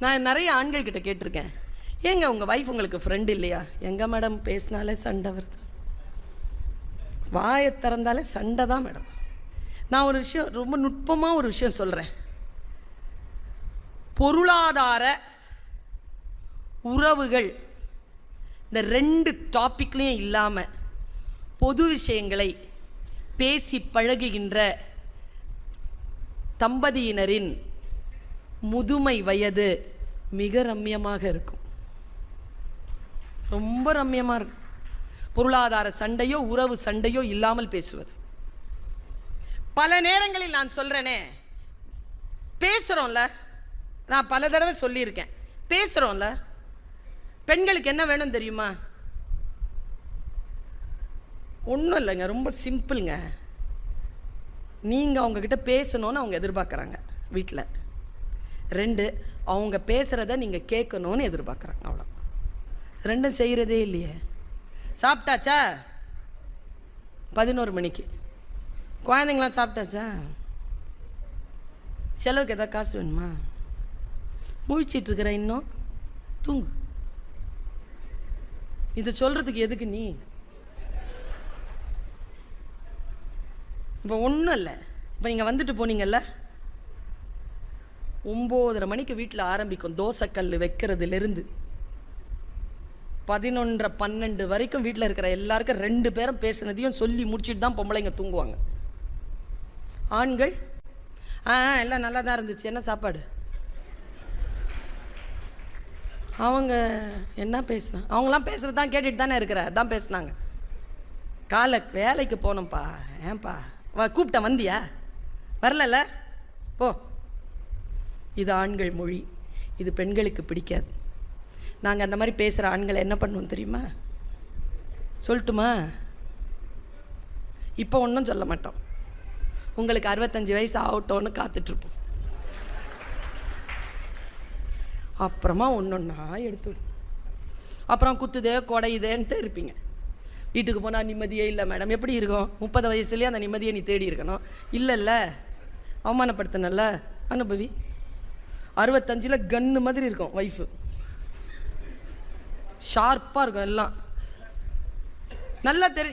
நான் நிறைய ஆண்கள் கிட்ட கேட்டிருக்கேன். ஏங்க உங்கள் வைஃப் உங்களுக்கு ஃப்ரெண்ட் இல்லையா? எங்க மேடம் பேசினாலே சண்டை வருது. வாயை திறந்தாலே சண்டை தான் மேடம் நான் ஒரு விஷயம் ரொம்ப நுட்பமாக ஒரு விஷயம் சொல்கிறேன் பொருளாதார உறவுகள் இந்த ரெண்டு டாப்பிக்லேயும் இல்லாமல் பொது விஷயங்களை பேசி பழகுகின்ற தம்பதியினரின் முதுமை வயது மிக ரம்யமாக இருக்கும். ரொம்ப ரம்யமாக இருக்கும். பொருளாதார சண்டையோ உறவு சண்டையோ இல்லாமல் பேசுவது. பல நேரங்களில் நான் சொல்கிறேனே பேசுகிறோம்ல நான் பல தடவை சொல்லியிருக்கேன். பேசுகிறோம்ல பெண்களுக்கு என்ன வேணும் தெரியுமா? ஒன்றும் இல்லைங்க ரொம்ப சிம்பிளுங்க. நீங்கள் அவங்கக்கிட்ட பேசணும்னு அவங்க எதிர்பார்க்குறாங்க வீட்டில் ரெண்டு அவங்க பேசுகிறத நீங்கள் கேட்கணும்னு எதிர்பார்க்குறாங்க அவ்வளோ ரெண்டும் செய்கிறதே இல்லையே. சாப்பிட்டாச்சா? பதினோரு மணிக்கு. குழந்தைங்களாம் சாப்பிட்டாச்சா? செலவுக்கு எதாவது காசு வேணுமா? முழிச்சிட்டு இன்னும். தூங்கு. இது சொல்கிறதுக்கு எதுக்கு நீ? இப்போ ஒன்றும் இல்லை. இப்போ நீங்கள் வந்துட்டு போனீங்கல்ல? ஒம்போதரை மணிக்கு வீட்டில் ஆரம்பிக்கும் தோசைக்கல் வைக்கிறதுலேருந்து பதினொன்றரை பன்னெண்டு வரைக்கும் வீட்டில் இருக்கிற எல்லாருக்கும் ரெண்டு பேரும் பேசுனதையும் சொல்லி முடிச்சுட்டு தான் பொம்பளைங்க தூங்குவாங்க. ஆண்கள்? ஆ எல்லாம் நல்லா தான் இருந்துச்சு. என்ன சாப்பாடு? அவங்க என்ன பேசுனா அவங்களாம் பேசுகிறது தான் கேட்டுட்டு தானே இருக்கிற அதான் பேசுனாங்க. காலை வேலைக்கு போனோம்ப்பா ஏன்பா வா கூப்பிட்டேன் வந்தியா? வரலல்ல? போ. இது ஆண்கள் மொழி. இது பெண்களுக்கு பிடிக்காது. நாங்கள் அந்த மாதிரி பேசுகிற ஆண்களை என்ன பண்ணுவோம் தெரியுமா? சொல்லட்டுமா? இப்போ ஒன்றும் சொல்ல மாட்டோம். உங்களுக்கு அறுபத்தஞ்சு வயசு ஆகட்டோன்னு காத்துட்ருப்போம். அப்புறமா ஒன்று ஒன்றா எடுத்து அப்புறம் குத்துதே குடையுதேன்ட்டு இருப்பீங்க. வீட்டுக்கு போனால் நிம்மதியே இல்லை மேடம். எப்படி இருக்கும்? முப்பது வயசுலேயே அந்த நிம்மதியை நீ தேடி இருக்கணும். இல்லைல்ல. அவமானப்படுத்தினல்ல. அனுபவி. அறுபத்தஞ்சில் கன்னு மாதிரி இருக்கும் ஒய்ஃபு ஷார்ப்பாக இருக்கும் எல்லாம். நல்லா தெரி